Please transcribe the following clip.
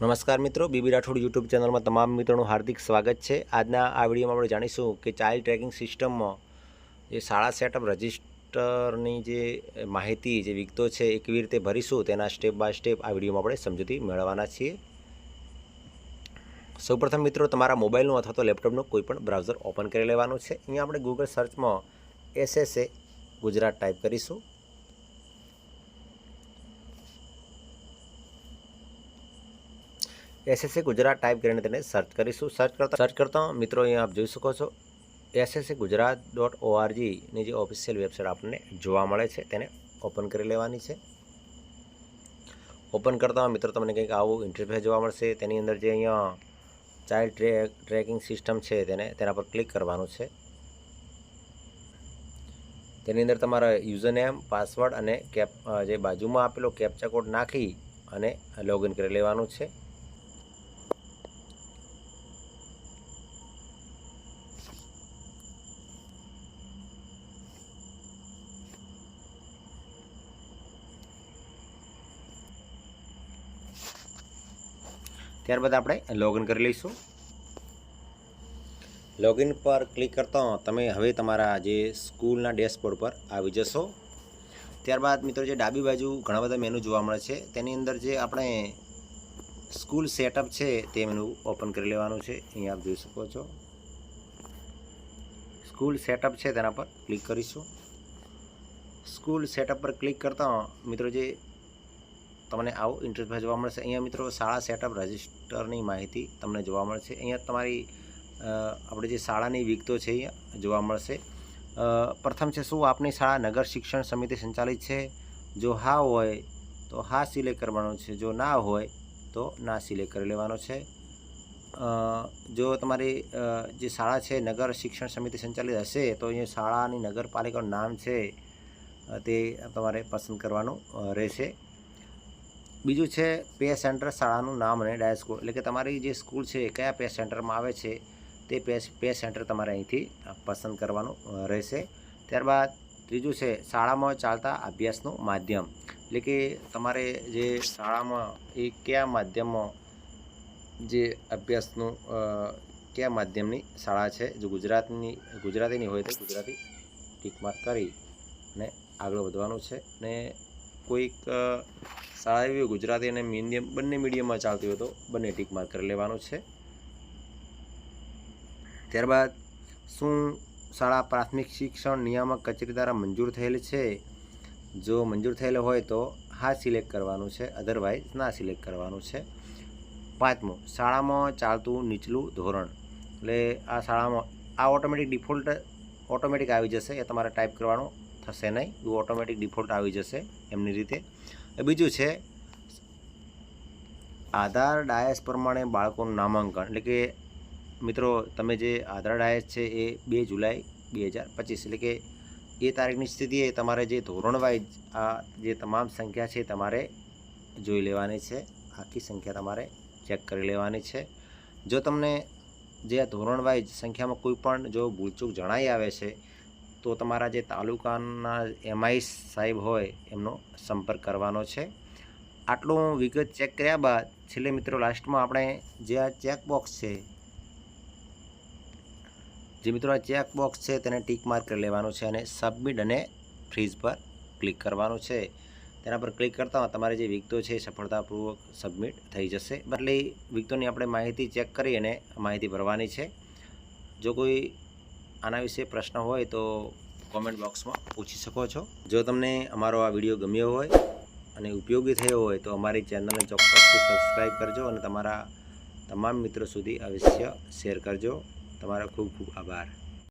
નમસ્કાર મિત્રો, BB Rathod YouTube ચેનલમાં તમામ મિત્રોનું હાર્દિક સ્વાગત છે. આજના આ વિડીયોમાં આપણે જાણીશું કે ચાઇલ્ડ ટ્રેકિંગ સિસ્ટમમાં જે શાળા સેટઅપ રજિસ્ટરની જે માહિતી જે વિગતો છે એ કેવી રીતે ભરીશું તેના સ્ટેપ બાય સ્ટેપ આ વિડીયોમાં આપણે સમજૂતી મેળવવાના છીએ. સૌપ્રથમ મિત્રો, તમારા મોબાઈલનું અથવા તો લેપટોપનું કોઈપણ બ્રાઉઝર ઓપન કરી લેવાનું છે. અહીંયા આપણે ગૂગલ સર્ચમાં એસએસએ ગુજરાત ટાઈપ કરીશું. એસએસસી ગુજરાત ટાઈપ કરીને તેને સર્ચ કરીશું. સર્ચ કરતા સર્ચ કરતા મિત્રો અહીંયા આપ જોઈ શકો છો. એસએસસી ગુજરાત ડોટ ઓઆરજીની જે ઓફિશિયલ વેબસાઇટ આપણને જોવા મળે છે. તેને ઓપન કરી લેવાની છે. ઓપન કરતા મિત્રો તમને કંઈક આવું ઇન્ટરફેસ જોવા મળશે. તેની અંદર જે અહીંયા ચાઇલ્ડ ટ્રેક ટ્રેકિંગ સિસ્ટમ છે તેને તેના પર ક્લિક કરવાનું છે. તેની અંદર તમારા યુઝર નેમ પાસવર્ડ અને કેપ જે બાજુમાં આપેલો કેપ્ચા કોડ નાખી અને લોગિન કરી લેવાનું છે. ત્યારબાદ આપણે લોગિન કરી લઈશું. લોગિન પર ક્લિક કરતા તમે હવે તમારા જે સ્કૂલના ડેશબોર્ડ પર આવી જશો. ત્યારબાદ મિત્રો જે ડાબી બાજુ ઘણા બધા મેનુ જોવા મળે છે, તેની અંદર જે આપણે સ્કૂલ સેટઅપ છે તે મેનુ ઓપન કરી લેવાનું છે. અહીંયા આપ જોઈ શકો છો. સ્કૂલ સેટઅપ છે તેના પર ક્લિક કરીશું. સ્કૂલ સેટઅપ પર ક્લિક કરતા મિત્રો જે તમને આવો ઇન્ટરફેસ જોવા મળશે. અહીંયા મિત્રો શાળા સેટઅપ રજિસ્ટરની માહિતી તમને જોવા મળશે. અહીંયા તમારી આપણે જે શાળાની વિગતો છે અહીંયા જોવા મળશે. પ્રથમ છે શું આપની શાળા નગર શિક્ષણ સમિતિ સંચાલિત છે? જો હા હોય તો હા સિલેક્ટ કરવાનો છે. જો ના હોય તો ના સિલેક્ટ કરી લેવાનો છે. જો તમારી જે શાળા છે નગર શિક્ષણ સમિતિ સંચાલિત હશે તો અહીંયા શાળાની નગરપાલિકાનું નામ છે તે તમારે પસંદ કરવાનું રહેશે. બીજું છે પે સેન્ટર શાળાનું નામ અને ડાયસ કોડ એટલે કે તમારી જે સ્કૂલ છે, કયા પે સેન્ટરમાં આવે છે, તે પે પે સેન્ટર તમારે અહીંથી પસંદ કરવાનું રહેશે. ત્યારબાદ ત્રીજું છે, શાળામાં ચાલતા અભ્યાસનું માધ્યમ. એટલે કે તમારે જે શાળામાં એ કયા માધ્યમમાં જે અભ્યાસનું કયા માધ્યમની શાળા છે, જો ગુજરાતની, ગુજરાતીની હોય તો ગુજરાતી ટીક માર્ક કરી અને આગળ વધવાનું છે. ને કોઈક શાળા એવી ગુજરાતી અને મીડિયમ બંને મીડિયમમાં ચાલતી હોય તો બંને ટીક માર્ક કરી લેવાનું છે. ત્યારબાદ શું શાળા પ્રાથમિક શિક્ષણ નિયામક કચેરી દ્વારા મંજૂર થયેલ છે? જો મંજૂર થયેલ હોય તો હા સિલેક્ટ કરવાનું છે અધરવાઇઝ ના સિલેક્ટ કરવાનું છે. પાંચમું, શાળામાં ચાલતું નીચલું ધોરણ. એટલે આ શાળામાં આ ઓટોમેટિક ડિફોલ્ટ ઓટોમેટિક આવી જશે, એ તમારે ટાઈપ કરવાનું થશે નહીં. એ ઓટોમેટિક ડિફોલ્ટ આવી જશે એમની રીતે. બીજું છે, આધાર ડાયસ પ્રમાણે બાળકોનું નામાંકન, એટલે કે મિત્રો તમે જે આધાર ડાયસ છે એ બે જુલાઈ બે હજાર પચીસ, એટલે કે એ તારીખની સ્થિતિએ તમારે જે ધોરણ વાઇઝ આ જે તમામ સંખ્યા છે તમારે જોઈ લેવાની છે, આખી સંખ્યા તમારે ચેક કરી લેવાની છે. જો તમને જે આ ધોરણ વાઇઝ સંખ્યામાં કોઈ પણ જો ભૂલચૂક જણાઈ આવે છે તો તમારા જે તાલુકાના એમઆઈ સાહેબ હોય, એમનો સંપર્ક કરવાનો છે. આટલું વિગત ચેક કર્યા બાદ, છેલ્લે મિત્રો લાસ્ટમાં આપણે જે આ ચેક બોક્સ છે, જે મિત્રો આ ચેક બોક્સ છે તેને ટીક માર્ક કરી લેવાનું છે અને સબમિટ અને ફ્રીઝ પર ક્લિક કરવાનું છે. તેના પર ક્લિક કરતા તમારે જે વિગતો છે એ સફળતાપૂર્વક સબમિટ થઈ જશે. એટલે વિગતોની આપણે માહિતી ચેક કરી અને માહિતી ભરવાની છે. જો કોઈ આના વિશે પ્રશ્ન હોય તો કોમેન્ટ બોક્સમાં પૂછી શકો છો. જો તમને અમારો આ વીડિયો ગમ્યો હોય અને ઉપયોગી થયો હોય તો અમારી ચેનલને ચોક્કસથી સબસ્ક્રાઈબ કરજો અને તમારા તમામ મિત્રો સુધી અવશ્ય શેર કરજો. તમારો ખૂબ ખૂબ આભાર.